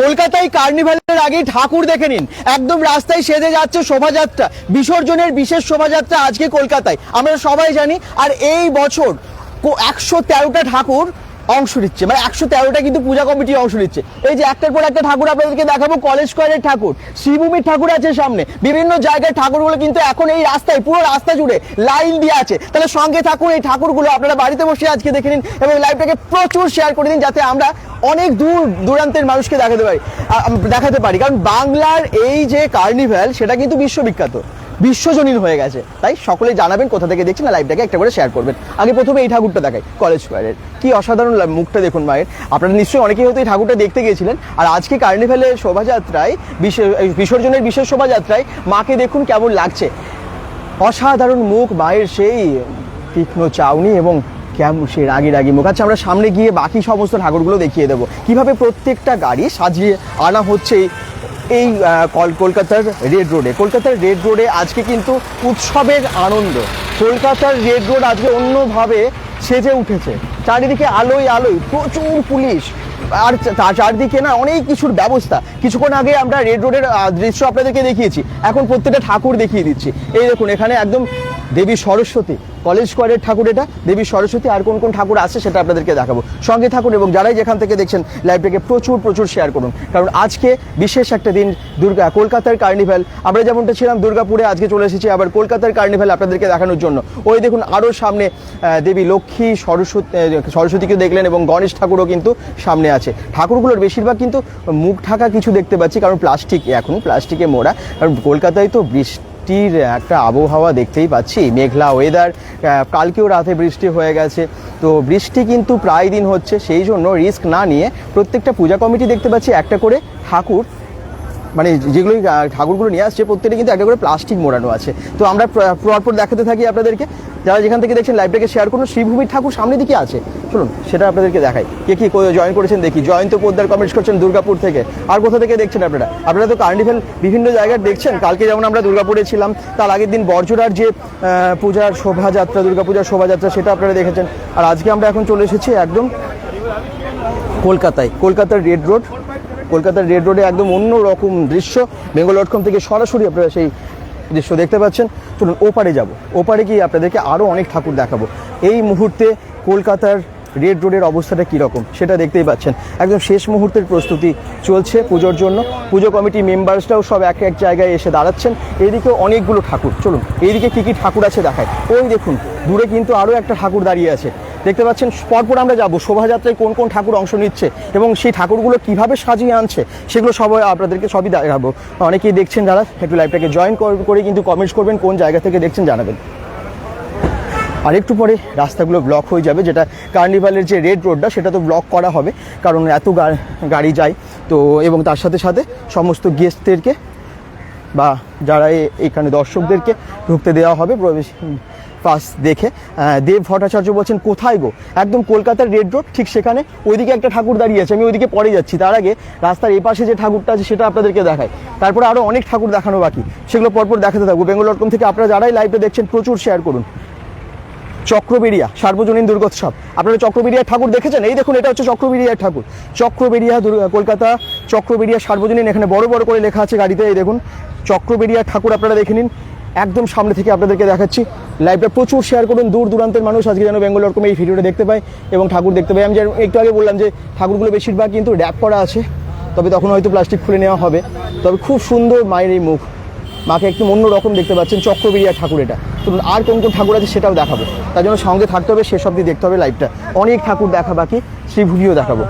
কলকাতায় কার্নিভালের আগে ঠাকুর দেখে নিন। একদম রাস্তায় সেজে যাচ্ছে শোভাযাত্রা। বিসর্জনের বিশেষ শোভাযাত্রা আজকে কলকাতায়। আমরা সবাই জানি, আর এই বছর একশো তেরোটা ঠাকুর অংশ নিচ্ছে। মানে একশো তেরোটা কিন্তু পূজা কমিটি অংশ নিচ্ছে। এই যে একটার পর একটা ঠাকুর আপনাদেরকে দেখাবো, কলেজ স্কোয়ারের ঠাকুর, শ্রীভূমির ঠাকুর আছে সামনে। বিভিন্ন জায়গায় ঠাকুরগুলো কিন্তু এখন এই রাস্তায়, পুরো রাস্তা জুড়ে লাইন দিয়ে আছে। তাহলে সঙ্গে থাকুন এই ঠাকুরগুলো, আপনারা বাড়িতে বসে আজকে দেখে নিন এবং লাইভটাকে প্রচুর শেয়ার করে দিন, যাতে আমরা অনেক দূর দূরান্তের মানুষকে দেখাতে পারি। দেখাতে পারি। কারণ বাংলার এই যে কার্নিভ্যাল সেটা কিন্তু বিশ্ববিখ্যাত। বিশ্বজনীন হয়ে গেছে। তাই সকলে জানাবেন কোথা থেকে দেখছেন লাইভটাকে একটা করে শেয়ার করবেন। আগে প্রথমে এই ঠাকুরটা দেখাই কলেজ স্কোয়ারের কি অসাধারণ মুখটা দেখুন মায়ের। আপনারা নিশ্চয়ই অনেকেই হয়তো এই ঠাকুরটা দেখতে গিয়েছিলেন। আর আজকে কার্নিভ্যালের শোভাযাত্রায় বিসর্জনের বিশেষ শোভাযাত্রায় মাকে দেখুন কেমন লাগছে। অসাধারণ মুখ মায়ের সেই তীক্ষ্ণ চাউনি এবং কেমন সে রাগি রাগি মুখ। আচ্ছা আমরা সামনে গিয়ে বাকি সমস্ত ঠাকুরগুলো দেখিয়ে দেবো। কীভাবে প্রত্যেকটা গাড়ি সাজিয়ে আনা হচ্ছে এই- এই কল- কলকাতার রেড রোডে কলকাতার রেড রোডে আজকে কিন্তু উৎসবের আনন্দ। কলকাতার রেড রোড আজকে অন্যভাবে সেজে উঠেছে। চারিদিকে আলোয় আলোয় প্রচুর পুলিশ। আর চারদিকে না অনেক কিছুর ব্যবস্থা। কিছুক্ষণ আগে আমরা রেড রোডের দৃশ্য আপনাদেরকে দেখিয়েছি। এখন প্রত্যেকটা ঠাকুর দেখিয়ে দিচ্ছি। এই দেখুন, এখানে একদম দেবী সরস্বতী কলেজ স্কোয়ারের ঠাকুর এটা। দেবী সরস্বতী আর কোন কোন ঠাকুর আছে সেটা আপনাদেরকে দেখাবো। সঙ্গে থাকুন এবং যারাই যেখান থেকে দেখছেন লাইভটাকে প্রচুর প্রচুর শেয়ার করুন। কারণ আজকে বিশেষ একটা দিন দুর্গা, কলকাতার কার্নিভ্যাল আমরা যেমনটা ছিলাম দুর্গাপুরে, আজকে চলে এসেছি আবার কলকাতার কার্নিভ্যাল আপনাদেরকে দেখানোর জন্য। ওই দেখুন আরও সামনে দেবী লক্ষ্মী সরস্বতী সরস্বতীকে দেখলেন এবং গণেশ ঠাকুরও কিন্তু সামনে আছে। ঠাকুরগুলোর বেশিরভাগ কিন্তু মুখ ঢাকা কিছু দেখতে পাচ্ছি, কারণ প্লাস্টিক, এখন প্লাস্টিকে মোড়া। কারণ কলকাতায় তো বৃষ্টি বৃষ্টির একটা আবহাওয়া দেখতেই পাচ্ছি। মেঘলা ওয়েদার কালকেও রাতে বৃষ্টি হয়ে গেছে। তো বৃষ্টি কিন্তু প্রায় দিন হচ্ছে, সেই জন্য রিস্ক না নিয়ে প্রত্যেকটা পূজা কমিটি দেখতে পাচ্ছি একটা করে ঠাকুর মানে যেগুলো ঠাকুরগুলো নিয়ে আসছে, প্রত্যেকটা কিন্তু একটা করে প্লাস্টিক মোড়ানো আছে। তো আমরা প্র- পরপর দেখাতে থাকি আপনাদেরকে। যারা যেখান থেকে দেখছেন লাইভটাকে শেয়ার করুন, শ্রীভূমির ঠাকুর সামনে দিকে আছে। শুনুন সেটা আপনাদেরকে দেখাই। কে কি জয়েন করেছেন দেখি। জয়ন্ত পোদ্দার কমেন্টস করছেন দুর্গাপুর থেকে। আর কোথা থেকে দেখছেন আপনারা? আপনারা তো কার্নিভেল বিভিন্ন জায়গায় দেখছেন। কালকে যেমন আমরা দুর্গাপুরে ছিলাম, তার আগের দিন বর্জরার যে পূজার শোভাযাত্রা দুর্গাপূজার শোভাযাত্রা, সেটা আপনারা দেখেছেন। আর আজকে আমরা এখন চলে এসেছি একদম কলকাতায়, কলকাতার রেড রোড কলকাতার রেড রোডে একদম অন্য রকম দৃশ্য। বেঙ্গল ডট কম থেকে সরাসরি আপনারা সেই দৃশ্য দেখতে পাচ্ছেন। চলুন ওপারে যাব। ওপারে গিয়ে আপনাদেরকে আরও অনেক ঠাকুর দেখাবো। এই মুহূর্তে কলকাতার রেড রোডের অবস্থাটা কীরকম, সেটা দেখতেই পাচ্ছেন। একদম শেষ মুহূর্তের প্রস্তুতি চলছে পুজোর জন্য। পুজো কমিটি মেম্বার্সরাও সব এক এক জায়গায় এসে দাঁড়াচ্ছেন। এইদিকেও অনেকগুলো ঠাকুর। চলুন, এইদিকে কী কী ঠাকুর আছে দেখায় ওই দেখুন, দূরে কিন্তু আরও একটা ঠাকুর দাঁড়িয়ে আছে। দেখতে পাচ্ছেন, পরপর আমরা যাব। শোভাযাত্রায় কোন কোন ঠাকুর অংশ নিচ্ছে এবং সেই ঠাকুরগুলো কীভাবে সাজিয়ে আনছে, সেগুলো সবাই আপনাদেরকে সবই দেখাবো। অনেকেই দেখছেন যারা, একটু লাইভটাকে জয়েন করে কিন্তু কমেন্টস করবেন, কোন জায়গা থেকে দেখছেন জানাবেন। আর একটু পরে রাস্তাগুলো ব্লক হয়ে যাবে, যেটা কার্নিভালের যে রেড রোডটা সেটা তো ব্লক করা হবে, কারণ এত গাড়ি যায়। তো, এবং তার সাথে সাথে সমস্ত গেস্টদেরকে বা যারা এখানে দর্শকদেরকে ঢুকতে দেওয়া হবে, প্রবেশ পাস দেখে দেব ভট্টাচার্য বলছেন, কোথায় গো? একদম কলকাতার রেড রোড, ঠিক সেখানে ওইদিকে একটা ঠাকুর দাঁড়িয়ে আছে, আমি ওইদিকে পরে যাচ্ছি। তার আগে রাস্তার এপাশে যে ঠাকুরটা আছে, সেটা আপনাদেরকে দেখাই। তারপরে আরও অনেক ঠাকুর দেখানো বাকি, সেগুলো পরপর দেখাতে থাকব। বেঙ্গল ডট কম থেকে আপনারা যারাই লাইভে দেখছেন, প্রচুর শেয়ার করুন। চক্রবেরিয়া সার্বজনীন দুর্গোৎসব। আপনারা চক্রবেরিয়ার ঠাকুর দেখেছেন? এই দেখুন, এটা হচ্ছে চক্রবেরিয়ার ঠাকুর। চক্রবেরিয়া কলকাতা চক্রবেরিয়া সার্বজনীন, এখানে বড় বড় করে লেখা আছে গাড়িতে, এই দেখুন। চক্রবেরিয়ার ঠাকুর আপনারা দেখে নিন। একদম সামনে থেকে আপনাদেরকে দেখাচ্ছি। লাইভটা প্রচুর শেয়ার করুন, দূর দূরান্তের মানুষ আজকে যেন বেঙ্গল ডট এই ভিডিওটা দেখতে পায় এবং ঠাকুর দেখতে পাই আমি একটু আগে বললাম যে, ঠাকুরগুলো বেশিরভাগ কিন্তু র্যাপ করা আছে, তবে তখন হয়তো প্লাস্টিক খুলে নেওয়া হবে। তবে খুব সুন্দর মায়ের এই মুখ। মাকে একটু অন্যরকম দেখতে পাচ্ছেন, চক্রবেরিয়া ঠাকুর এটা। তো আর কোন কোন ঠাকুর আছে সেটাও দেখাবো। তার জন্য সঙ্গে থাকতে হবে, শেষ দিয়ে দেখতে হবে লাইভটা অনেক ঠাকুর দেখা বাকি, শ্রীভূমিও দেখাবো।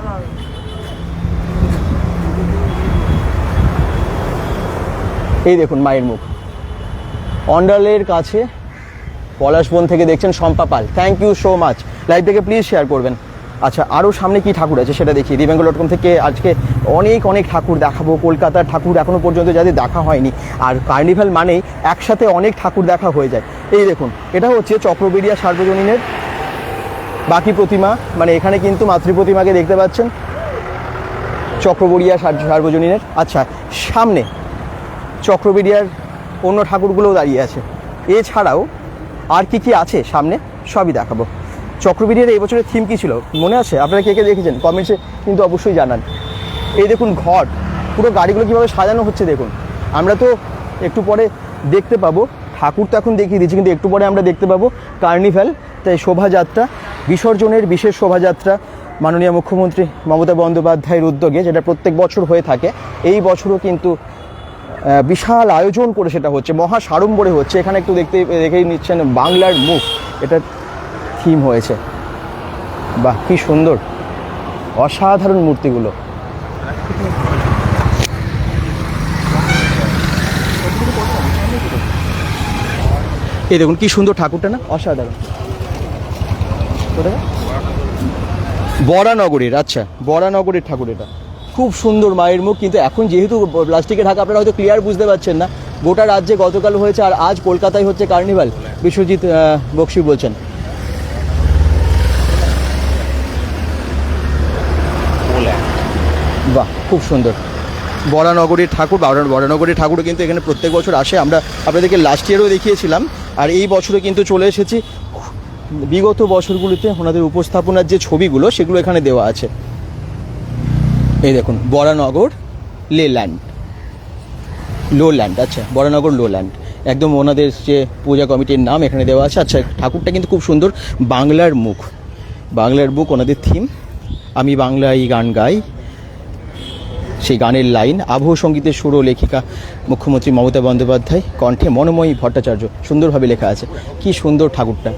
এই দেখুন মায়ের মুখ। অন্ডালের কাছে পলাশবন থেকে দেখছেন Shampa Pal. Thank you so much লাইভটাকে প্লিজ শেয়ার করবেন। আচ্ছা আরও সামনে কি ঠাকুর আছে সেটা দেখি দিবেঙ্গল ডট কম থেকে আজকে অনেক অনেক ঠাকুর দেখাবো। কলকাতার ঠাকুর এখনও পর্যন্ত যাদের দেখা হয়নি। আর কার্নিভাল মানেই একসাথে অনেক ঠাকুর দেখা হয়ে যায়। এই দেখুন, এটা হচ্ছে চক্রবেরিয়া সার্বজনীনের বাকি প্রতিমা। মানে এখানে কিন্তু মাতৃ প্রতিমাকে দেখতে পাচ্ছেন। চক্রবরিয়া সার- সার্বজনীনের। আচ্ছা সামনে চক্রবেরিয়ার অন্য ঠাকুরগুলোও দাঁড়িয়ে আছে। এছাড়াও আর কি কি আছে সামনে, সবই দেখাবো। চক্রবেরিয়ার এই বছরের থিম কি ছিল? মনে আছে? আপনারা কে কে দেখেছেন? কমেন্টসে কিন্তু অবশ্যই জানান। এই দেখুন ঘট পুরো গাড়িগুলো কীভাবে সাজানো হচ্ছে দেখুন। আমরা তো একটু পরে দেখতে পাবো। ঠাকুর তো এখন দেখিয়ে দিচ্ছি কিন্তু একটু পরে আমরা দেখতে পাবো কার্নিভ্যাল, তাই শোভাযাত্রা, বিসর্জনের বিশেষ শোভাযাত্রা মাননীয় মুখ্যমন্ত্রী মমতা বন্দ্যোপাধ্যায়ের উদ্যোগে, যেটা প্রত্যেক বছর হয়ে থাকে। এই বছরও কিন্তু বিশাল আয়োজন করে সেটা হচ্ছে, মহা সাড়ম্বরে হচ্ছে। এখানে একটু দেখতে, দেখেই নিচ্ছেন বাংলার মুখ। এটা থিম হয়েছে। বাহ, কি সুন্দর। অসাধারণ মূর্তিগুলো। এই দেখুন, কি সুন্দর ঠাকুরটা না? অসাধারণ। বরানগরীর আচ্ছা বরানগরের ঠাকুর এটা। খুব সুন্দর মায়ের মুখ, কিন্তু এখন যেহেতু প্লাস্টিকে ঢাকা আপনারা হয়তো ক্লিয়ার বুঝতে পারছেন না, গোটা রাজ্যে গতকাল হয়েছে আর আজ কলকাতায় হচ্ছে কার্নিভাল বিশ্বজিৎ বক্সি বলছেন। বাহ, খুব সুন্দর। বরানগরীর ঠাকুর বরা- বরানগরীর ঠাকুর কিন্তু এখানে প্রত্যেক বছর আসে। আমরা আপনাদেরকে লাস্ট ইয়ারও দেখিয়েছিলাম, আর এই বছরে কিন্তু চলে এসেছি। বিগত বছরগুলিতে ওনাদের উপস্থাপনার যে ছবিগুলো, সেগুলো এখানে দেওয়া আছে। এই দেখুন, বরানগর লেল্যান্ড। লো ল্যান্ড আচ্ছা বরানগর লো ল্যান্ড একদম ওনাদের যে পূজা কমিটির নাম এখানে দেওয়া আছে। আচ্ছা ঠাকুরটা কিন্তু খুব সুন্দর, বাংলার মুখ। বাংলার বুক ওনাদের থিম আমি বাংলায় গান গাই। সেই গানের লাইন আবহ সঙ্গীতের সুর ও লেখিকা মুখ্যমন্ত্রী মমতা বন্দ্যোপাধ্যায়, কণ্ঠে মনোময়ী ভট্টাচার্য, সুন্দরভাবে লেখা আছে। কি সুন্দর ঠাকুরটা।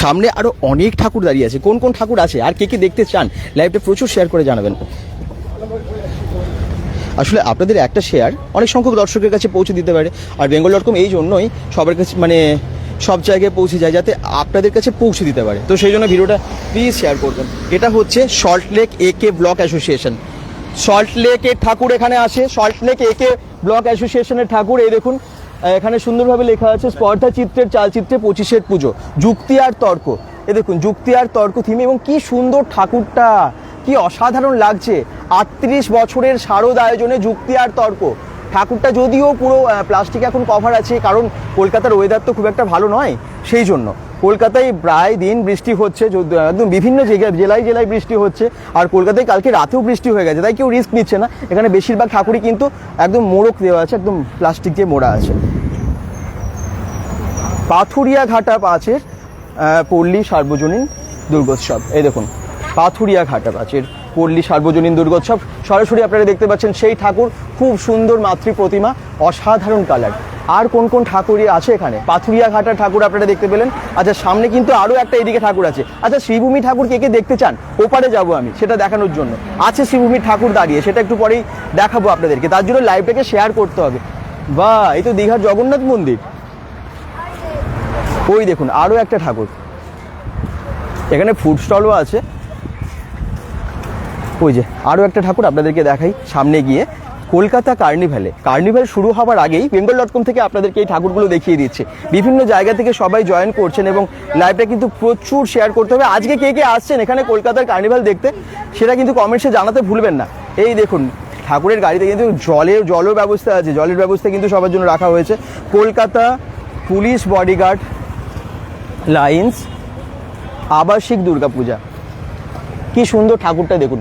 সামনে আরও অনেক ঠাকুর দাঁড়িয়ে আছে। কোন কোন ঠাকুর আছে? আর কে কে দেখতে চান? লাইভটা প্রচুর শেয়ার করে জানাবেন। আসলে আপনাদের একটা শেয়ার অনেক সংখ্যক দর্শকের কাছে পৌঁছে দিতে পারে। আর বেঙ্গল ডট কম এই জন্যই সবার কাছে মানে সব জায়গায় পৌঁছে যায় যাতে আপনাদের কাছে পৌঁছে দিতে পারে। তো সেই জন্য ভিডিওটা প্লিজ শেয়ার করবেন। এটা হচ্ছে Salt Lake A K block association Salt লেকের ঠাকুর এখানে আসে Salt Lake A K block অ্যাসোসিয়েশনের ঠাকুর, এই দেখুন। এখানে সুন্দরভাবে লেখা আছে, স্পর্ধা চিত্রের চালচিত্রে পঁচিশের পুজো, যুক্তি আর তর্ক। এ দেখুন, যুক্তি আর তর্ক থিম এবং কি সুন্দর ঠাকুরটা, কি অসাধারণ লাগছে। আটত্রিশ বছরের শারদ আয়োজনে যুক্তি আর তর্ক। ঠাকুরটা যদিও পুরো প্লাস্টিক এখন কভার আছে, কারণ কলকাতার ওয়েদার তো খুব একটা ভালো নয়, সেই জন্য। কলকাতায় প্রায় দিন বৃষ্টি হচ্ছে একদম বিভিন্ন জায়গায়, জেলায় জেলায় বৃষ্টি হচ্ছে, আর কলকাতায় কালকে রাতেও বৃষ্টি হয়ে গেছে, তাই কেউ রিস্ক নিচ্ছে না। এখানে বেশিরভাগ ঠাকুরই কিন্তু একদম মোড়ক দেওয়া আছে, একদম প্লাস্টিক দিয়ে মোড়া আছে। পাথুরিয়া ঘাটা পাঁচের পল্লী সার্বজনীন দুর্গোৎসব। এই দেখুন, পাথুরিয়া ঘাটা পাঁচের পল্লী সার্বজনীন দুর্গোৎসব। সরাসরি আপনারা দেখতে পাচ্ছেন সেই ঠাকুর, খুব সুন্দর মাতৃ প্রতিমা, অসাধারণ কালার আর কোন কোন ঠাকুরই আছে এখানে? পাথুরিয়া ঘাটা ঠাকুর আপনারা দেখতে পেলেন। আচ্ছা সামনে কিন্তু আরও একটা এদিকে ঠাকুর আছে। আচ্ছা শ্রীভূমি ঠাকুর কে কে দেখতে চান? ওপারে যাব আমি, সেটা দেখানোর জন্য। আছে শ্রীভূমির ঠাকুর দাঁড়িয়ে, সেটা একটু পরেই দেখাবো আপনাদেরকে। তার জন্য লাইভটাকে শেয়ার করতে হবে। বা এই তো দীঘার জগন্নাথ মন্দির। ওই দেখুন আরও একটা ঠাকুর। এখানে ফুড স্টলও আছে। ওই যে, আরও একটা ঠাকুর আপনাদেরকে দেখাই সামনে গিয়ে, কলকাতা কার্নিভ্যালে। কার্নিভ্যাল শুরু হওয়ার আগেই বেঙ্গল ডট কম থেকে আপনাদেরকে এই ঠাকুরগুলো দেখিয়ে দিচ্ছে। বিভিন্ন জায়গা থেকে সবাই জয়েন করছেন এবং লাইভটা কিন্তু প্রচুর শেয়ার করতে হবে। আজকে কে কে আসছেন এখানে কলকাতার কার্নিভ্যাল দেখতে, সেটা কিন্তু কমেন্টসে জানাতে ভুলবেন না। এই দেখুন, ঠাকুরের গাড়িতে কিন্তু জলের জলের ব্যবস্থা আছে। জলের ব্যবস্থা কিন্তু সবার জন্য রাখা হয়েছে। কলকাতা পুলিশ বডিগার্ড লাইন্স, আবাসিক দুর্গাপূজা। কি সুন্দর ঠাকুরটা দেখুন।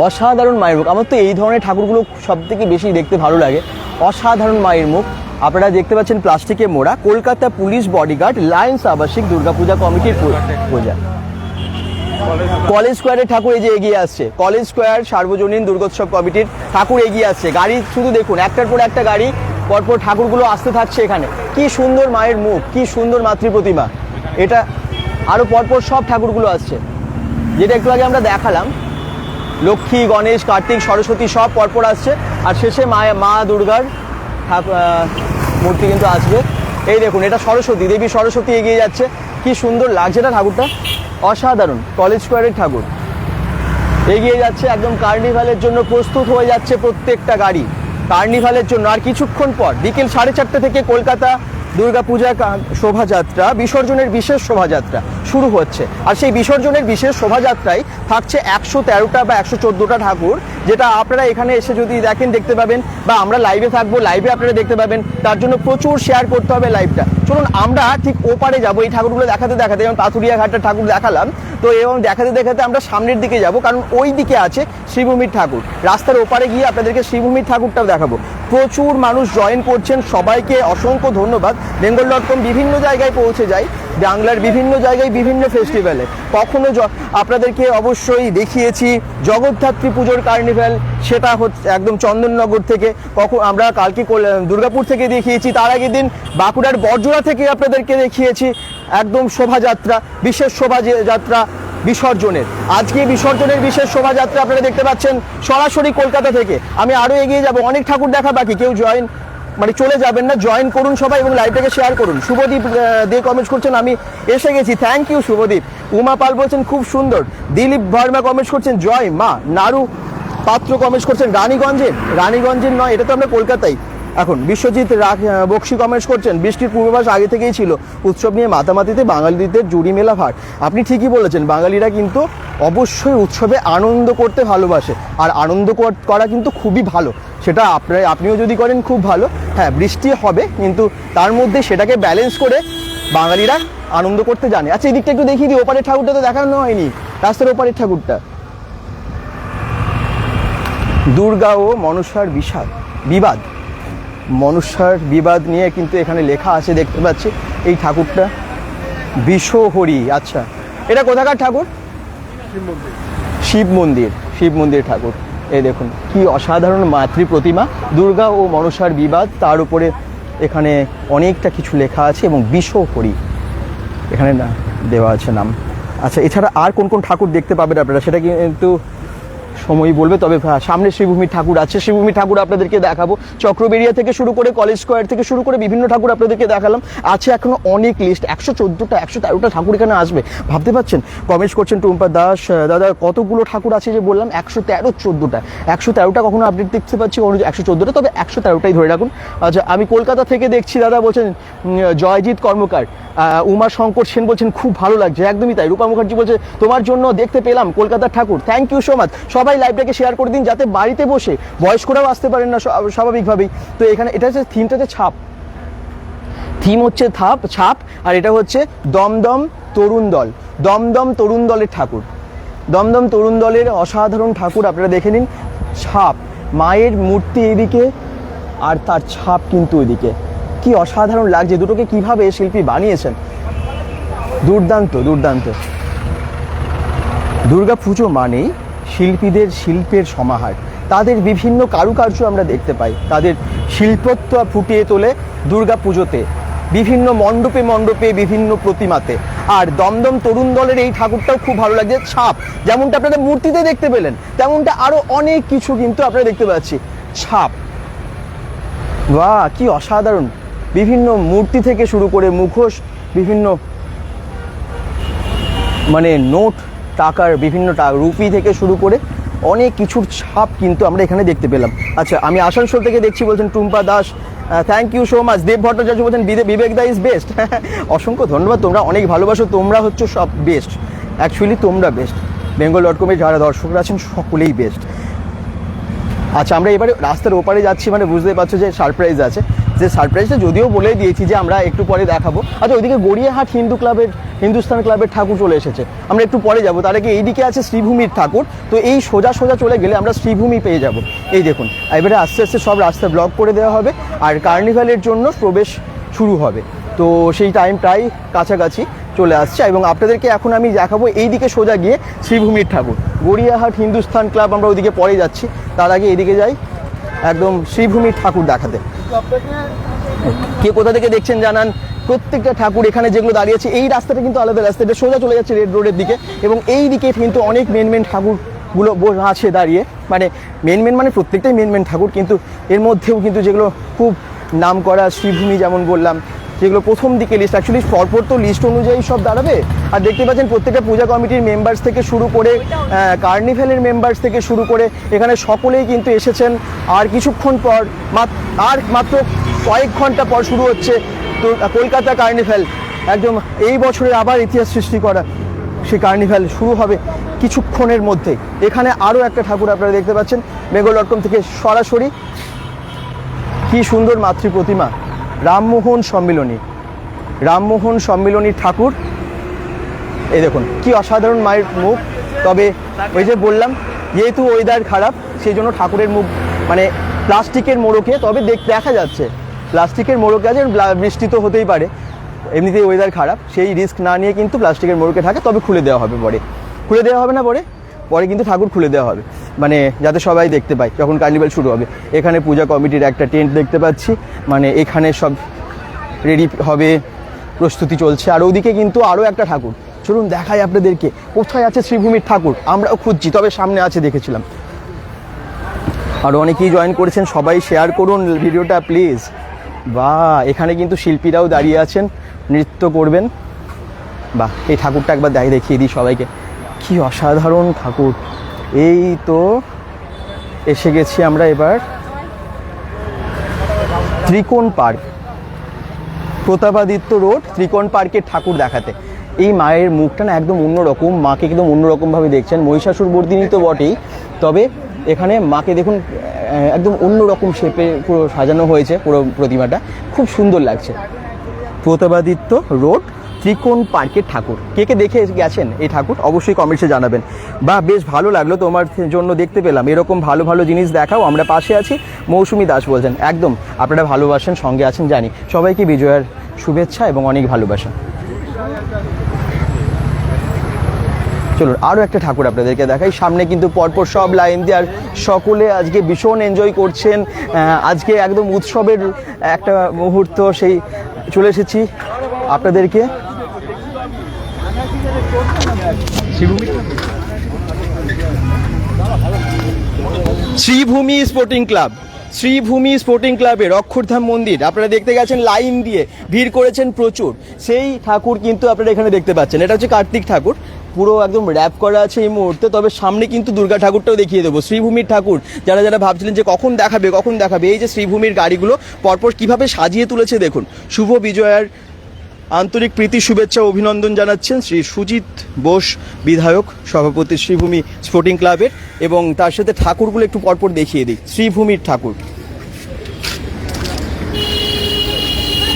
অসাধারণ মায়ের মুখ। আমার তো এই ধরনের ঠাকুরগুলো সব থেকে বেশি দেখতে ভালো লাগে। অসাধারণ মায়ের মুখ। আপনারা দেখতে পাচ্ছেন প্লাস্টিকে মোড়া। কলকাতা পুলিশ বডিগার্ড লায়ন্স আবাসিক দুর্গাপূজা কমিটির পূজা। কলেজ স্কোয়ারের ঠাকুর এই যে এগিয়ে আসছে। কলেজ স্কোয়ার সার্বজনীন দুর্গোৎসব কমিটির ঠাকুর এগিয়ে আসছে। গাড়ি শুধু দেখুন, একটার পর একটা গাড়ি, পরপর ঠাকুরগুলো আসতে থাকছে এখানে। কি সুন্দর মায়ের মুখ, কি সুন্দর মাতৃ প্রতিমা এটা আরও পরপর সব ঠাকুরগুলো আসছে। যেটা একটু আগে আমরা দেখালাম লক্ষ্মী, গণেশ, কার্তিক, সরস্বতী সব পরপর আসছে। আর শেষে মা মা দুর্গার মূর্তি কিন্তু আসবে। এই দেখুন, এটা সরস্বতী, দেবী সরস্বতী এগিয়ে যাচ্ছে। কি সুন্দর লাগছে না ঠাকুরটা? অসাধারণ, কলেজ স্কোয়ারের ঠাকুর। এগিয়ে যাচ্ছে একদম কার্নিভালের জন্য, প্রস্তুত হয়ে যাচ্ছে প্রত্যেকটা গাড়ি। কার্নিভালের জন্য, আর কিছুক্ষণ পর, বিকেল সাড়ে চারটে থেকে কলকাতা দুর্গাপূজা শোভাযাত্রা, বিসর্জনের বিশেষ শোভাযাত্রা। শুরু হচ্ছে। আর সেই বিসর্জনের বিশেষ শোভাযাত্রায় থাকছে একশো তেরোটা বা একশো চোদ্দোটা ঠাকুর, যেটা আপনারা এখানে এসে যদি দেখেন, দেখতে পাবেন বা আমরা লাইভে থাকব লাইভে আপনারা দেখতে পাবেন, তার জন্য প্রচুর শেয়ার করতে হবে লাইভটা চলুন, আমরা ঠিক ওপারে যাব, এই ঠাকুরগুলো দেখাতে দেখাতে, যেমন পাথুরিয়া ঘাটের ঠাকুর দেখালাম, তো এবং দেখাতে দেখাতে আমরা সামনের দিকে যাব, কারণ ওই দিকে আছে শ্রীভূমির ঠাকুর। রাস্তার ওপারে গিয়ে আপনাদেরকে শ্রীভূমির ঠাকুরটাও দেখাবো। প্রচুর মানুষ জয়েন করছেন, সবাইকে অসংখ্য ধন্যবাদ। বেঙ্গল ডট কম বিভিন্ন জায়গায় পৌঁছে যায়। বাংলার বিভিন্ন জায়গায় বিভিন্ন ফেস্টিভ্যালে কখনো আপনাদেরকে অবশ্যই দেখিয়েছি জগদ্ধাত্রী পুজোর কার্নিভ্যাল সেটা হচ্ছে একদম চন্দননগর থেকে। কখন আমরা কালকে দুর্গাপুর থেকে দেখিয়েছি, তার আগের দিন বাঁকুড়ার বরজোড়া থেকে আপনাদেরকে দেখিয়েছি। একদম শোভাযাত্রা, বিশেষ শোভাযাত্রা বিসর্জনের। আজকে বিসর্জনের বিশেষ শোভাযাত্রা আপনারা দেখতে পাচ্ছেন সরাসরি কলকাতা থেকে। আমি আরও এগিয়ে যাব, অনেক ঠাকুর দেখা বাকি, কেউ জয়েন মানে চলে যাবেন না জয়েন করুন সবাই এবং লাইভটাকে শেয়ার করুন। শুভদীপ দে কমেন্ট করছেন, আমি এসে গেছি। Thank you Subhadip. Uma Pal বলছেন, খুব সুন্দর। দিলীপ ভার্মা কমেন্ট করছেন, জয় মা। নারু পাত্র কমেন্ট করছেন রানীগঞ্জের রানীগঞ্জের নয়, এটা তো আমরা কলকাতায়। এখন বিশ্বজিৎ বক্সি কমেন্টস করছেন, বৃষ্টির পূর্বাভাস আগে থেকেই ছিল। উৎসব নিয়ে মাতামাতিতে বাঙালিদের জুড়ি মেলা ভার। আপনি ঠিকই বলেছেন, বাঙালিরা কিন্তু অবশ্যই উৎসবে আনন্দ করতে ভালোবাসে। আর আনন্দ কর- করা কিন্তু খুবই ভালো। সেটা আপনার আপনিও যদি করেন, খুব ভালো। হ্যাঁ বৃষ্টি হবে, কিন্তু তার মধ্যে সেটাকে ব্যালেন্স করে বাঙালিরা আনন্দ করতে জানে। আচ্ছা এই দিকটা একটু দেখিয়ে দিই, ওপারের ঠাকুরটা তো দেখানো হয়নি। রাস্তার ওপারের ঠাকুরটা। দুর্গা ও মনসার বিষাদ, বিবাদ। মনুষ্যার বিবাদ নিয়ে কিন্তু এখানে লেখা আছে, দেখতে পাচ্ছি। এই ঠাকুরটা বিশ্বহরি আচ্ছা। এটা কোথাকার ঠাকুর? শিব মন্দির। শিব মন্দির ঠাকুর। এই দেখুন, কি অসাধারণ মাতৃ প্রতিমা। দুর্গা ও মনসার বিবাদ, তার উপরে এখানে অনেকটা কিছু লেখা আছে এবং বিশ্বহরি। এখানে না, দেওয়া আছে নাম। আচ্ছা এছাড়া আর কোন কোন ঠাকুর দেখতে পাবেন আপনারা? সেটা কিন্তু সময় বলবে। তবে সামনে শ্রীভূমি ঠাকুর আছে। শ্রীভূমি ঠাকুর আপনাদেরকে দেখাবো। চক্রবেরিয়া থেকে শুরু করে, কলেজ স্কোয়ার থেকে শুরু করে বিভিন্ন ঠাকুর আপনাদেরকে দেখালাম। আছে এখনও অনেক লিস্ট একশো চোদ্দোটা, একশো তেরোটা ঠাকুর এখানে আসবে। ভাবতে পারছেন? কমেন্টস করছেন টুম্পা দাস। দাদা, কতগুলো ঠাকুর আছে যে বললাম? একশো তেরো, চোদ্দোটা। একশো তেরোটা কখনো আপডেট দেখতে পাচ্ছি কখনো একশো চোদ্দোটা, তবে একশো তেরোটাই ধরে রাখুন। আচ্ছা আমি কলকাতা থেকে দেখছি, দাদা বলছেন জয়জিৎ কর্মকার। উমা শঙ্কর সেন বলছেন, খুব ভালো লাগছে, একদমই তাই। রূপা মুখার্জি বলছে, তোমার জন্য দেখতে পেলাম কলকাতার ঠাকুর। থ্যাংক ইউ সো মাচ সবাই লাইভটাকে শেয়ার করে দিন, যাতে বাড়িতে বসে বয়স্করাও আসতে পারেন না স্বাভাবিকভাবেই। তো এখানে, এটা হচ্ছে থিমটা হচ্ছে ছাপ। থিম হচ্ছে থাপ, ছাপ, আর এটা হচ্ছে দমদম তরুণ দল। দমদম তরুণ দলের ঠাকুর। দমদম তরুণ দলের অসাধারণ ঠাকুর, আপনারা দেখে নিন, ছাপ। মায়ের মূর্তি এদিকে, আর তার ছাপ কিন্তু ওইদিকে কি অসাধারণ লাগছে? দুটোকে কীভাবে শিল্পী বানিয়েছেন? দুর্দান্ত দুর্দান্ত। দুর্গা পুজো মানেই শিল্পীদের শিল্পের সমাহার। তাদের বিভিন্ন কারুকার্য আমরা দেখতে পাই। তাদের শিল্পত্ব ফুটিয়ে তোলে দুর্গা পুজোতে, বিভিন্ন মণ্ডপে মণ্ডপে, বিভিন্ন প্রতিমাতে। আর দমদম তরুণ দলের এই ঠাকুরটাও খুব ভালো লাগছে। ছাপ, যেমনটা আপনারা মূর্তিতে দেখতে পেলেন, তেমনটা আরও অনেক কিছু কিন্তু আপনারা দেখতে পাচ্ছি। ছাপ। বাহ, কি অসাধারণ। বিভিন্ন মূর্তি থেকে শুরু করে মুখোশ, বিভিন্ন মানে নোট, টাকার বিভিন্ন রুপি থেকে শুরু করে অনেক কিছুর ছাপ কিন্তু আমরা এখানে দেখতে পেলাম। আচ্ছা আমি আসানসোল থেকে দেখছি বলছেন Tumpa Das. Thank you so much Deb Bhattacharya বলছেন বিবেক দা ইজ বেস্ট অসংখ্য ধন্যবাদ, তোমরা অনেক ভালোবাসো, তোমরা হচ্ছে সব বেস্ট অ্যাকচুয়ালি তোমরা বেস্ট বেঙ্গল ডট কমের যারা দর্শকরা আছেন, সকলেই বেস্ট আচ্ছা আমরা এবারে রাস্তার ওপারে যাচ্ছি মানে বুঝতে পারছ যে সারপ্রাইজ আছে। যে সারপ্রাইজটা যদিও বলে দিয়েছি যে আমরা একটু পরে দেখাবো। আচ্ছা ওইদিকে গড়িয়াহাট হিন্দু ক্লাবের, হিন্দুস্তান ক্লাবের ঠাকুর চলে এসেছে। আমরা একটু পরে যাব। তার আগে এইদিকে আছে শ্রীভূমির ঠাকুর। তো এই সোজা সোজা চলে গেলে আমরা শ্রীভূমি পেয়ে যাব। এই দেখুন, এবারে আস্তে আস্তে সব রাস্তা ব্লক করে দেওয়া হবে আর কার্নিভালের জন্য প্রবেশ শুরু হবে। তো সেই টাইম প্রায় কাছাকাছি চলে আসছে এবং আপনাদেরকে এখন আমি দেখাবো এই দিকে সোজা গিয়ে শ্রীভূমির ঠাকুর। গড়িয়াহাট হিন্দুস্থান ক্লাব আমরা ওইদিকে পরে যাচ্ছি। তার আগে এদিকে যাই। একদম শ্রীভূমির ঠাকুর দেখাতে। কে কোথা থেকে দেখছেন জানান। প্রত্যেকটা ঠাকুর এখানে যেগুলো দাঁড়িয়েছে এই রাস্তাটা কিন্তু আলাদা রাস্তা। এটা সোজা চলে যাচ্ছে রেড রোডের দিকে এবং এই দিকে কিন্তু অনেক মেন মেন ঠাকুরগুলো আছে দাঁড়িয়ে। মানে মেন মেন মানে প্রত্যেকটাই মেন মেন ঠাকুর, কিন্তু এর মধ্যেও কিন্তু যেগুলো খুব নাম করা শ্রীভূমি যেমন বললাম যেগুলো প্রথম দিকে লিস্ট অ্যাকচুয়ালি পরপর তো লিস্ট অনুযায়ী সব দাঁড়াবে। আর দেখতে পাচ্ছেন প্রত্যেকটা পূজা কমিটির মেম্বার্স থেকে শুরু করে কার্নিভেলের মেম্বার্স থেকে শুরু করে, এখানে সকলেই কিন্তু এসেছেন। আর কিছুক্ষণ পর আর মাত্র কয়েক ঘণ্টা পর শুরু হচ্ছে তো, কলকাতা কার্নিভেল একদম এই বছরের আবার ইতিহাস সৃষ্টি করা সেই কার্নিভাল শুরু হবে কিছুক্ষণের মধ্যে। এখানে আরও একটা ঠাকুর আপনারা দেখতে পাচ্ছেন বেঙ্গল ডট কম থেকে সরাসরি। কি সুন্দর মাতৃ প্রতিমা রামমোহন সম্মিলনী। রামমোহন সম্মিলনী ঠাকুর। এই দেখুন, কি অসাধারণ মায়ের মুখ। তবে ওই যে বললাম, যেহেতু ওয়েদার খারাপ, সেই জন্য ঠাকুরের মুখ মানে প্লাস্টিকের মোড়কে, তবে দেখ- দেখা যাচ্ছে। প্লাস্টিকের মোড়কে আছে বৃষ্টি তো হতেই পারে। এমনিতেই ওয়েদার খারাপ, সেই রিস্ক না নিয়ে কিন্তু প্লাস্টিকের মোড়কে থাকে, তবে খুলে দেওয়া হবে পরে। খুলে দেওয়া হবে না পরে? পরে কিন্তু ঠাকুর খুলে দেওয়া হবে। মানে যাতে সবাই দেখতে পায়, যখন কার্নিভাল শুরু হবে। এখানে পূজা কমিটির একটা টেন্ট দেখতে পাচ্ছি। মানে এখানে সব রেডি হবে, প্রস্তুতি চলছে। আর ওদিকে কিন্তু আরও একটা ঠাকুর। চলুন দেখাই আপনাদেরকে, কোথায় আছে শ্রীভূমির ঠাকুর? আমরাও খুঁজছি, তবে সামনে আছে দেখেছিলাম। আর অনেকেই জয়েন করেছেন, সবাই শেয়ার করুন ভিডিওটা প্লিজ বা, এখানে কিন্তু শিল্পীরাও দাঁড়িয়ে আছেন, নৃত্য করবেন। বাহ, এই ঠাকুরটা একবার দেখ, দেখিয়ে দিই সবাইকে। কি অসাধারণ ঠাকুর। এই তো এসে গেছি আমরা এবার ত্রিকোণ পার্ক, প্রতাপাদিত্য রোড, ত্রিকোণ পার্কের ঠাকুর দেখাতে। এই মায়ের মুখটা না একদম অন্যরকম, মাকে একদম অন্যরকমভাবে দেখছেন। মহিষাসুর বর্দিনী তো বটেই, তবে এখানে মাকে দেখুন একদম অন্যরকম শেপে পুরো সাজানো হয়েছে পুরো প্রতিমাটা। খুব সুন্দর লাগছে। প্রতাপাদিত্য রোড ত্রিকোণ পার্কের ঠাকুর। কে কে দেখে গেছেন এই ঠাকুর? অবশ্যই কমেন্টসে জানাবেন। বা বেশ ভালো লাগল তোমার জন্য দেখতে পেলাম। এরকম ভালো ভালো জিনিস দেখাও। আমরা পাশে আছি। মৌসুমি দাস বলছেন, একদম, আপনারা ভালোবাসেন, সঙ্গে আছেন, জানি। সবাইকে বিজয়ার শুভেচ্ছা এবং অনেক ভালোবাসা। চলুন আরও একটা ঠাকুর আপনাদেরকে দেখাই। সামনে কিন্তু পরপর সব লাইন দিয়ে আর সকলে আজকে ভীষণ এনজয় করছেন। আজকে একদম উৎসবের একটা মুহূর্ত, সেই চলে এসেছি আপনাদেরকে। Sreebhumi sporting club. Sreebhumi sporting ক্লাবের অক্ষরধাম মন্দির, আপনারা দেখতে গেছেন লাইন দিয়ে ভিড় করেছেন প্রচুর। সেই ঠাকুর কিন্তু আপনারা এখানে দেখতে পাচ্ছেন। এটা হচ্ছে কার্তিক ঠাকুর। পুরো একদম র্যাপ করা আছে এই মুহূর্তে, তবে সামনে কিন্তু দুর্গা ঠাকুরটাও দেখিয়ে দেবো। শ্রীভূমির ঠাকুর, যারা যারা ভাবছিলেন যে কখন দেখাবে কখন দেখাবে, এই যে শ্রীভূমির গাড়িগুলো পরপর কীভাবে সাজিয়ে তুলেছে দেখুন। শুভ বিজয়ার আন্তরিক প্রীতি, শুভেচ্ছা অভিনন্দন জানাচ্ছেন শ্রী সুজিত বোস, বিধায়ক, সভাপতি শ্রীভূমি স্পোর্টিং ক্লাবের এবং তার সাথে ঠাকুরগুলো একটু পরপর দেখিয়ে দিই। শ্রীভূমির ঠাকুর।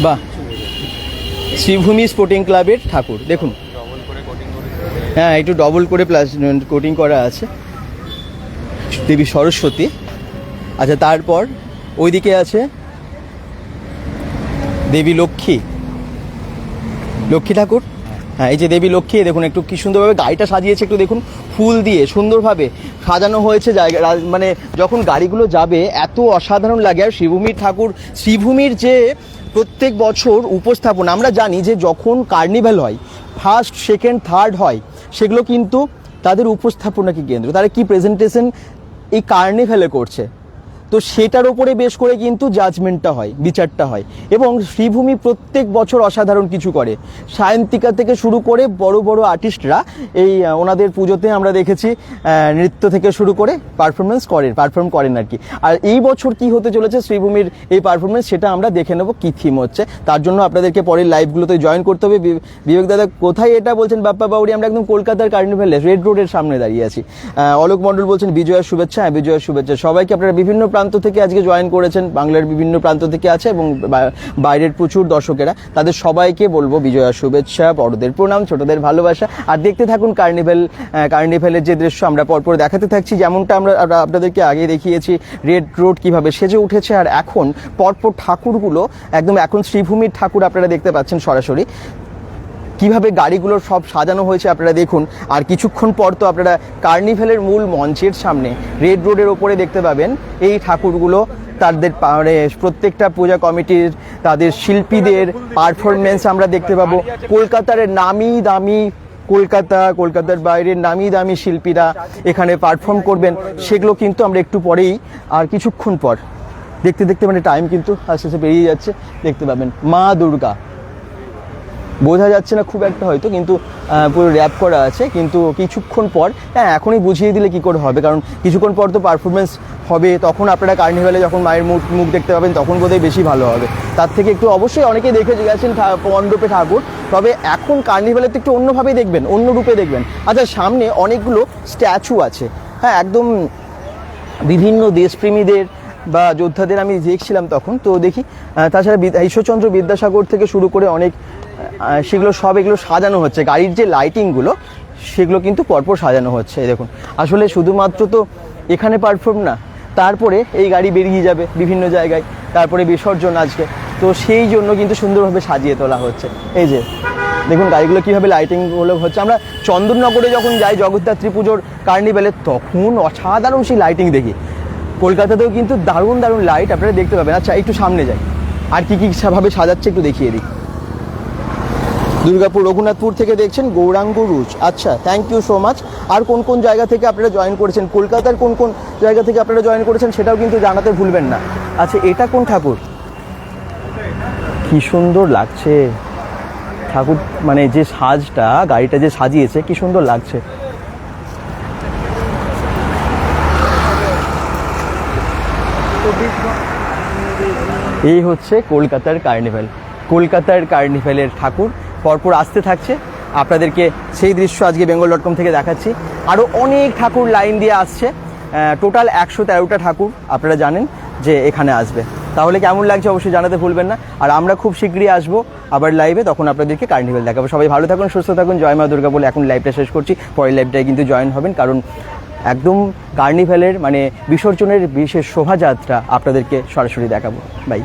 বাহ। শ্রীভূমি স্পোর্টিং ক্লাবের ঠাকুর, দেখুন। হ্যাঁ একটু ডবল করে প্লাস কোটিং করা আছে। দেবী সরস্বতী। আচ্ছা তারপর ওইদিকে আছে দেবী লক্ষ্মী। লক্ষ্মী ঠাকুর। হ্যাঁ এই যে দেবী লক্ষ্মী, দেখুন একটু কি সুন্দরভাবে গাড়িটা সাজিয়েছে, একটু দেখুন, ফুল দিয়ে সুন্দরভাবে সাজানো হয়েছে জায়গা মানে যখন গাড়িগুলো যাবে, এত অসাধারণ লাগে। আর শ্রীভূমির ঠাকুর শ্রীভূমির যে প্রত্যেক বছর উপস্থাপন, আমরা জানি যে যখন কার্নিভ্যাল হয় ফার্স্ট সেকেন্ড থার্ড হয়, সেগুলো কিন্তু তাদের উপস্থাপনাকে কেন্দ্র। তারা কি প্রেজেন্টেশন এই কার্নিভ্যালে করছে? তো সেটার উপরে বেশ করে কিন্তু জাজমেন্টটা হয়, বিচারটা হয়। এবং শ্রীভূমি প্রত্যেক বছর অসাধারণ কিছু করে। সায়ন্তিকা থেকে শুরু করে বড় বড় আর্টিস্টরা এই ওনাদের পুজোতে আমরা দেখেছি নৃত্য থেকে শুরু করে পারফরমেন্স করেন পারফর্ম করেন আর কি। আর এই বছর কি হতে চলেছে শ্রীভূমির এই পারফরমেন্স সেটা আমরা দেখে নেব কী থিম হচ্ছে। তার জন্য আপনাদেরকে পরের লাইভগুলোতে জয়েন করতে হবে। বিবেক দাদা, কোথায় এটা বলছেন? বাপ্পা বাউরি আমরা একদম কলকাতার কার্নিভ্যালে রেড রোডের সামনে দাঁড়িয়ে আছি। অলোক মণ্ডল বলছেন, বিজয়ের শুভেচ্ছা হ্যাঁ বিজয়ের শুভেচ্ছা। সবাইকে আপনারা বিভিন্ন প্রান্ত থেকে আজকে জয়েন করেছেন বাংলার বিভিন্ন প্রান্ত থেকে আছে এবং বাইরের প্রচুর দর্শকেরা। তাদের সবাইকে বলব বিজয়া শুভেচ্ছা, বড়দের প্রণাম, ছোটদের ভালোবাসা। আর দেখতে থাকুন কার্নিভেল কার্নিভেলের যে দৃশ্য আমরা পরপর দেখাতে থাকছি, যেমনটা আমরা আপনাদেরকে আগে দেখিয়েছি রেড রোড কীভাবে সেজে উঠেছে। আর এখন পরপর ঠাকুরগুলো, একদম এখন শ্রীভূমির ঠাকুর আপনারা দেখতে পাচ্ছেন সরাসরি। কীভাবে গাড়িগুলো সব সাজানো হয়েছে আপনারা দেখুন। আর কিছুক্ষণ পর তো আপনারা কার্নিভেলের মূল মঞ্চের সামনে রেড রোডের ওপরে দেখতে পাবেন। এই ঠাকুরগুলো তাদের মানে প্রত্যেকটা পূজা কমিটির তাদের শিল্পীদের পারফরমেন্স আমরা দেখতে পাবো। কলকাতার নামি দামি কলকাতা, কলকাতার বাইরের নামি দামি শিল্পীরা এখানে পারফর্ম করবেন। সেগুলো কিন্তু আমরা একটু পরেই আর কিছুক্ষণ পর দেখতে দেখতে মানে টাইম কিন্তু আস্তে আস্তে বেরিয়ে যাচ্ছে। দেখতে পাবেন মা দুর্গা। বোঝা যাচ্ছে না খুব একটা হয়তো, কিন্তু পুরো র্যাপ করা আছে, কিন্তু কিছুক্ষণ পর হ্যাঁ এখনই বুঝিয়ে দিলে কি করে হবে? কারণ কিছুক্ষণ পর তো পারফরমেন্স হবে, তখন আপনারা কার্নিভালে যখন মায়ের মুখ মুখ দেখতে পাবেন, তখন বোধহয় বেশি ভালো হবে। তার থেকে একটু অবশ্যই অনেকেই দেখে গেছেন মণ্ডপে ঠাকুর, তবে এখন কার্নিভালে তো একটু অন্যভাবেই দেখবেন, অন্য রূপে দেখবেন। আচ্ছা সামনে অনেকগুলো স্ট্যাচু আছে। হ্যাঁ একদম বিভিন্ন দেশপ্রেমীদের বা যোদ্ধাদের আমি দেখছিলাম তখন, তো দেখি তাছাড়া ঈশ্বরচন্দ্র বিদ্যাসাগর থেকে শুরু করে অনেক সেগুলো সব এগুলো সাজানো হচ্ছে। গাড়ির যে লাইটিংগুলো সেগুলো কিন্তু পরপর সাজানো হচ্ছে দেখুন। আসলে শুধুমাত্র তো এখানে পারফর্ম না, তারপরে এই গাড়ি বেরিয়ে যাবে বিভিন্ন জায়গায়, তারপরে বিসর্জন আজকে। তো সেই জন্য কিন্তু সুন্দরভাবে সাজিয়ে তোলা হচ্ছে। এই যে, দেখুন গাড়িগুলো কীভাবে লাইটিংগুলো হচ্ছে। আমরা চন্দননগরে যখন যাই, জগদ্ধাত্রী পুজোর কার্নিভ্যালে তখন অসাধারণ সেই লাইটিং দেখি। কলকাতাতেও কিন্তু দারুণ দারুণ লাইট আপনারা দেখতে পাবেন। আচ্ছা একটু সামনে যাই। আর কি কী ভাবে সাজাচ্ছে একটু দেখিয়ে দিই। দুর্গাপুর রঘুনাথপুর থেকে দেখছেন গৌরাঙ্গ রুজ আচ্ছা থ্যাংক ইউ সো মাচ আর কোন কোন জায়গা থেকে আপনারা জয়েন করেছেন? কলকাতার কোন কোন জায়গা থেকে আপনারা জয়েন করেছেন সেটাও কিন্তু জানাতে ভুলবেন না। আচ্ছা এটা কোন ঠাকুর? কি সুন্দর লাগছে। ঠাকুর মানে যে সাজটা, গাড়িটা যে সাজিয়েছে, কি সুন্দর লাগছে। এই হচ্ছে কলকাতার কার্নিভ্যাল। কলকাতার কার্নিভ্যালের ঠাকুর। পরপর আসতে থাকছে। আপনাদেরকে সেই দৃশ্য আজকে বেঙ্গল ডট কম থেকে দেখাচ্ছি। আরও অনেক ঠাকুর লাইন দিয়ে আসছে। টোটাল একশো তেরোটা ঠাকুর আপনারা জানেন যে এখানে আসবে। তাহলে কেমন লাগছে অবশ্যই জানাতে ভুলবেন না। আর আমরা খুব শীঘ্রই আসব আবার লাইভে তখন আপনাদেরকে কার্নিভেল দেখাবো। সবাই ভালো থাকুন, সুস্থ থাকুন। জয় মা দুর্গা বলে এখন লাইভটা শেষ করছি। পরের লাইভটায় কিন্তু জয়েন হবেন। কারণ একদম কার্নিভ্যালের মানে বিসর্জনের বিশেষ শোভাযাত্রা আপনাদেরকে সরাসরি দেখাবো। বাই